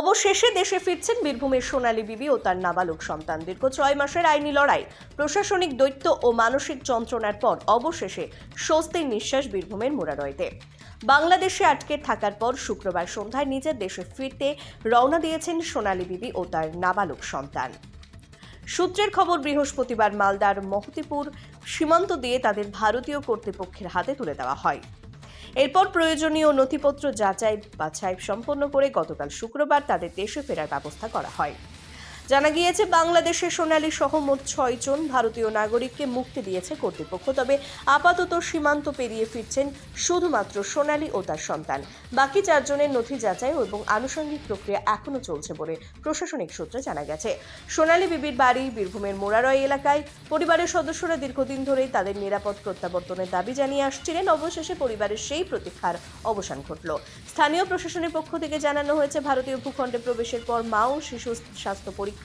অবশেষে দেশে ফিরছেন বীরভূমের সোনালী বিবি ও তার নাবালক সন্তান। দীর্ঘ ছয় মাসের আইনি লড়াই, প্রশাসনিক দৈত্য ও মানসিক যন্ত্রণার পর অবশেষে স্বস্তির নিঃশ্বাস বীরভূমের মোরারয়তে। বাংলাদেশে আটকে থাকার পর শুক্রবার সন্ধ্যায় নিজের দেশে ফিরতে রওনা দিয়েছেন সোনালী বিবি ও তার নাবালক সন্তান। সূত্রের খবর, বৃহস্পতিবার মালদার মহতিপুর সীমান্ত দিয়ে তাদের ভারতীয় কর্তৃপক্ষের হাতে তুলে দেওয়া হয়। এরপর প্রয়োজনীয় নথিপত্র যাচাই বাছাই সম্পন্ন করে গতকাল শুক্রবার তাদের দেশে ফেরার ব্যবস্থা করা হয়। জানা গিয়েছে, বাংলাদেশে সোনালী সহ মোট ছয়জন ভারতীয় নাগরিককে মুক্তি দিয়েছে কর্তৃপক্ষ। তবে আপাতত সীমান্ত পেরিয়ে ফিরছেন শুধুমাত্র সোনালী ও তার সন্তান। বাকি চারজনের নথি যাচাই এবং আনুষঙ্গিক প্রক্রিয়া এখনও চলছে বলে প্রশাসনিক সূত্রে জানা গেছে। সোনালী বিবির বাড়ি বীরভূমের মোরারয় এলাকায় পরিবারের সদস্যরা দীর্ঘদিন ধরেই তাদের নিরাপদ প্রত্যাবর্তনের দাবি জানিয়ে আসছিলেন। অবশেষে পরিবারের সেই প্রতীক্ষার অবসান ঘটল। স্থানীয় প্রশাসনের পক্ষ থেকে জানানো হয়েছে, ভারতীয় ভূখণ্ডে প্রবেশের পর মা ও শিশু স্বাস্থ্য পরীক্ষা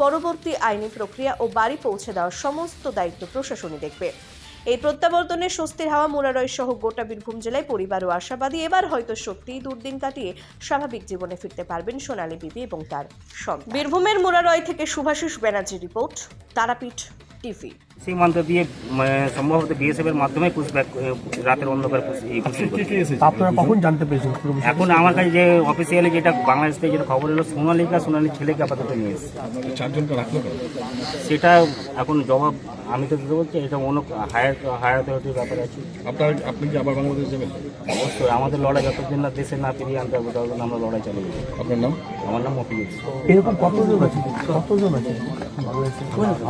পরবর্তী আইনি প্রক্রিয়া ও বাড়ি পৌঁছে দেওয়ার সমস্ত দায়িত্ব প্রশাসনই দেখবে। এই প্রত্যাবর্তনে স্বস্তির হাওয়া মুরারয় সহ গোটা বীরভূম জেলায় পরিবার ও আশাবাদী এবার হয়তো সত্যিই দুর্দিন কাটিয়ে স্বাভাবিক জীবনে ফিরতে পারবেন সোনালী বিবি এবং তার সন্তান। বীরভূমের মুরারয় থেকে শুভাশিস ব্যানার্জির রিপোর্ট, তারাপীঠ টিভি। সীমান্ত দিয়ে মানে, সম্ভবত বিএসএফ এর মাধ্যমে পুষব্যাক রাতের অন্ধকার। আপনারা কখন জানতে পেরেছেন? এখন আমার কাছে যে অফিসিয়ালি যেটা বাংলাদেশ থেকে যেটা খবর এলো সোনালিকা সোনালি ছেলেকে আপাতত নিয়ে এসেছে। সেটা এখন জবাব আমি তো দিতে বলছি এটা অন্য হায়ার হায়ার অথরিটির ব্যাপারে আছে। আপনার আপনি কি আবার বাংলাদেশ যাবেন? অবশ্যই আমাদের লড়াই যতদিন না দেশে না ফিরিয়ে আনতে হবে ততদিন আমরা লড়াই চালিয়ে যাব। আপনার নাম? আমার নাম মফিজুল এরকম কতজন আছে কতজন আছে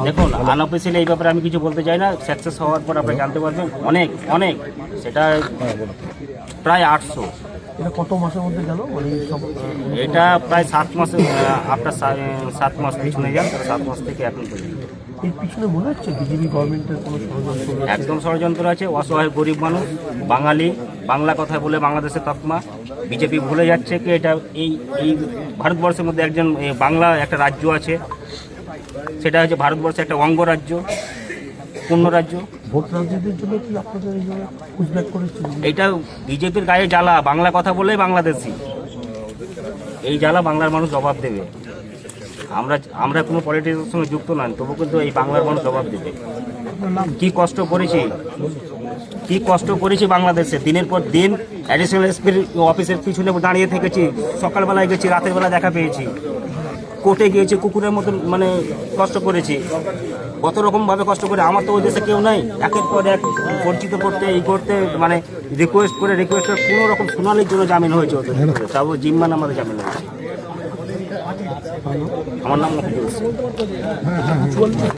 দেখুন আনঅফিসিয়ালি এই ব্যাপারে আমি কিছু বলতে চাই না। সাকসেস হওয়ার পর আপনি জানতে পারবেন। অনেক অনেক। সেটা প্রায় আটশো। এটা কত মাসের মধ্যে গেল? মানে এটা প্রায় সাত মাসে আপনার সাত মাস পিছনে যান সাত মাস থেকে এখন পর্যন্ত। এর পিছনে মনে হচ্ছে বিজেপি গভর্নমেন্টের কোনো ষড়যন্ত্র একদম ষড়যন্ত্র আছে। অসহায় গরিব মানুষ বাঙালি বাংলা কথা বলে বাংলাদেশের তকমা। বিজেপি ভুলে যাচ্ছে কি এটা এই এই ভারতবর্ষের মধ্যে একজন বাংলা একটা রাজ্য আছে। সেটা হচ্ছে ভারতবর্ষের একটা অঙ্গরাজ্য। পূর্ণ রাজ্য। ভোট রাজনীতির জন্য কি আপনাদের এইভাবে পুষব্যাক করেছে এইটা বিজেপির গায়ে জ্বালা বাংলা কথা বলেই বাংলাদেশি। এই জ্বালা বাংলার মানুষ জবাব দেবে। আমরা আমরা কোনো পলিটিক্সের সঙ্গে যুক্ত নয় তবু কিন্তু এই বাংলার মানুষ জবাব দেবে। কি কষ্ট করেছি? কি কষ্ট করেছি বাংলাদেশে? দিনের পর দিন অ্যাডিশনাল এসপির অফিসের পিছনে দাঁড়িয়ে থেকেছি সকালবেলায় গেছি রাতের বেলা দেখা পেয়েছি। কোর্টে গিয়েছে, কুকুরের মতন মানে কষ্ট করেছি। কত রকমভাবে কষ্ট করে, আমার তো ওই দেশে কেউ নাই। একের পর এক বঞ্চিত করতে, এই করতে মানে রিকোয়েস্ট করে রিকোয়েস্ট করে কোনো রকম শুনানির জন্য জামিন হয়েছে ওদের তাও জিম্মান আমাদের জামিন হয়েছে। আমার নাম।